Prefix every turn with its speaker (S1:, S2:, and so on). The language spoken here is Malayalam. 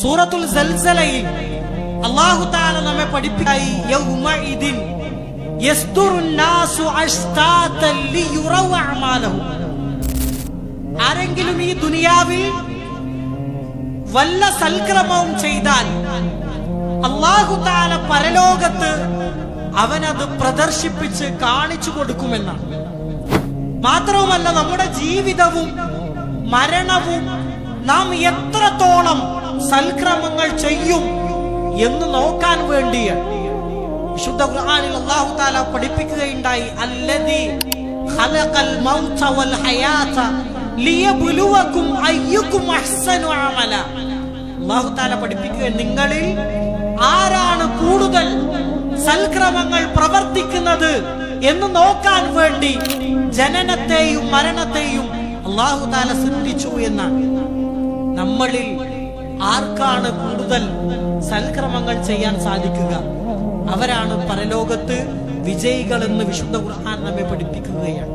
S1: സൂറത്തുൽ സൽസലയിൽ അല്ലാഹു തആല നമ്മെ പഠിപ്പിക്കായി ആരെങ്കിലും ഈ ദുനിയാവിൽ വല്ല സൽക്രമവും ചെയ്താൽ അള്ളാഹു താല പരലോകത്ത് അവനത് പ്രദർശിപ്പിച്ച് കാണിച്ചു കൊടുക്കുമെന്നാണ്. മാത്രവുമല്ല നമ്മുടെ ജീവിതവും മരണവും നാം എത്രത്തോളം സൽക്രമങ്ങൾ ചെയ്യും എന്ന് നോക്കാൻ വേണ്ടിയാണ് വിശുദ്ധ ഖുർആനിൽ അല്ലാഹു തആല പഠിപ്പിക്കുകയുണ്ടായി അല്ലദീ ഖലഖൽ മൗത വൽ ഹയാത ലിയബ്ലുവകും അയ്യുകും അഹ്സനു അമല. അല്ലാഹു തആല പഠിപ്പിക്കുക നിങ്ങളിൽ ആരാണ് കൂടുതൽ സൽക്രമങ്ങൾ പ്രവർത്തിക്കുന്നത് എന്ന് നോക്കാൻ വേണ്ടി ജനനത്തെയും മരണത്തെയും അല്ലാഹു തആല സൃഷ്ടിച്ചു എന്നാണ്. നമ്മളിൽ ആർക്കാണ് കൂടുതൽ സൽക്രമങ്ങൾ ചെയ്യാൻ സാധിക്കുക? അവരാണ് പരലോകത്ത് വിജയികൾ എന്ന് വിശുദ്ധ ഖുർആൻ നമ്മെ പഠിപ്പിക്കുകയാണ്.